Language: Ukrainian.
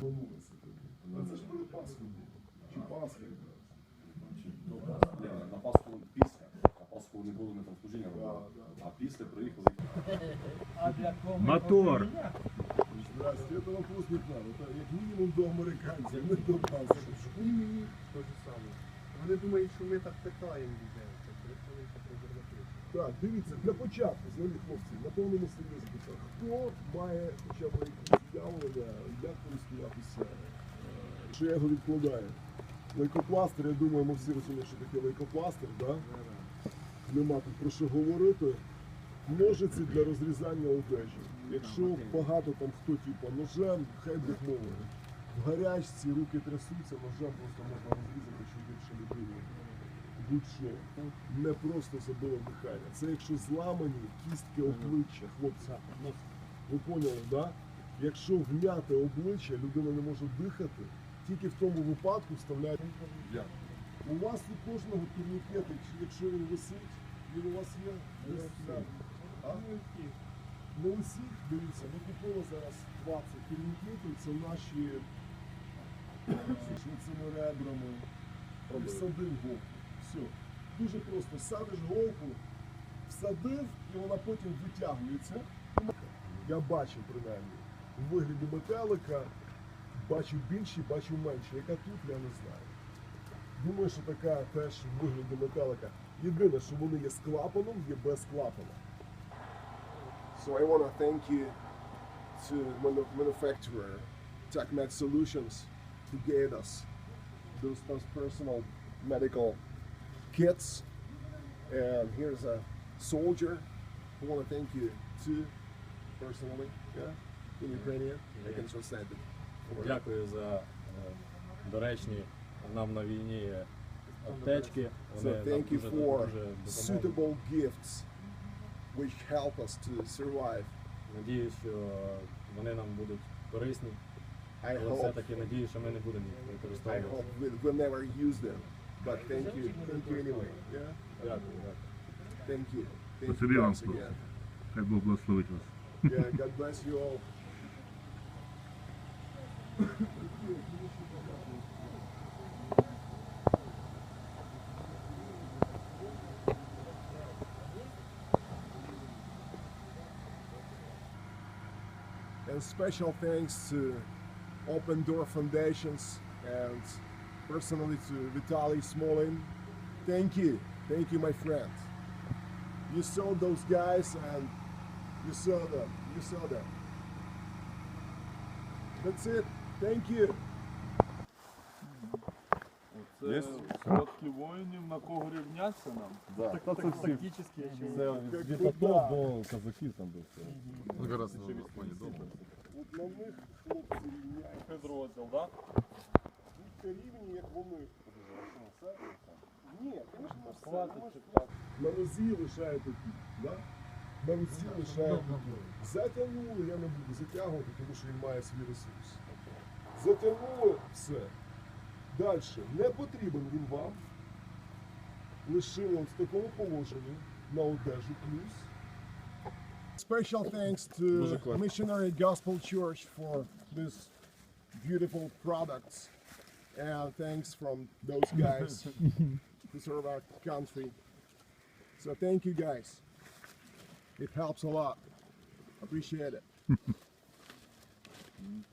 Планується тобі. А це ж буде Пасха. Чи Пасха якраз. Ні, на Пасху після. На Пасху не було ми там служіння робили. А після приїхали. Мотор. Здрасте, не к як мінімум до американців, не до нас. То же саме. Вони думають, що ми так питаємо людей. Так, дивіться, для початку, взагалі, хлопці, на повному серйозі. Хто має хоча б якісь уявлення, як користуватися? е, Що я його відкладаю? Лейкопластир, я думаю, ми всі розуміємо, що таке лейкопластир, да? Нема тут про що говорити. Ножиці для розрізання одежі. Якщо багато там хто типу ножем, хай мовить. В гарячці руки трясуться, ножем просто можна розрізати чим більше людину. Будь-що. Не просто забило дихання. Це якщо зламані кістки обличчя, хлопці. Ви поняли, так? Да? Якщо вм'яте обличчя, людина не може дихати, тільки в тому випадку вставляють. У вас у кожного турнікети, якщо він висить, він у вас є? Десь. А? Не усіх, дивіться, ми купили зараз 20 турнікетів, це наші цими ребрами. Всадив голку. Все. Дуже просто. Садиш голку, всадив, і вона потім витягується. Я бачив принаймні. У вигляді метелика бачив більші, бачив менші. Яка тут, я не знаю. Думаю, що така теж в вигляді метелика. Єдине, що вони є з клапаном, є без клапана. So I want to thank you to manu- manufacturer TechMed Solutions who gave us those, those personal medical kits. And here's a soldier. I want to thank you too, personally. Yeah, in Ukrainian. I can translate it. Дякую за е, доречні нам на війні е, аптечки. So Вони нам thank you дуже, for дуже допоможуть. suitable gifts which help us to survive. Надіюсь, що вони нам будуть корисні, I але hope, все-таки надію, що ми не будемо їх I використовувати. hope we'll, we'll never use them. But thank you, thank you anyway. Yeah, Дякую, дякую. thank you. Thank Спасибі you вам, guys хлопці. again. Хай Бог благословить вас. Yeah, God bless you all. special thanks to Open Door Foundations and personally to Vitaly Smolin. Thank you. Thank you, my friend. You saw those guys and you saw them. You saw them. That's it. Thank you. Це сходки воїнів, на кого рівняться нам? Как бы Вітато, да. бо казаки там був. От на них хлопці рівняють. Підрозділ, так? Будьте рівні, як вони. Ні, звісно, все. ну, ми ж- На нозі лишаєте тут, да? На руці лишаєте тут. Затягнули, я не буду затягувати, тому що він має свій ресурс. Затягнули все. Далі. Не потрібен він вам. Лишили от в такому положенні на одежу плюс. Special thanks to Missionary Gospel Church for this beautiful products. And thanks from those guys who serve our country. So thank you guys. It helps a lot. Appreciate it.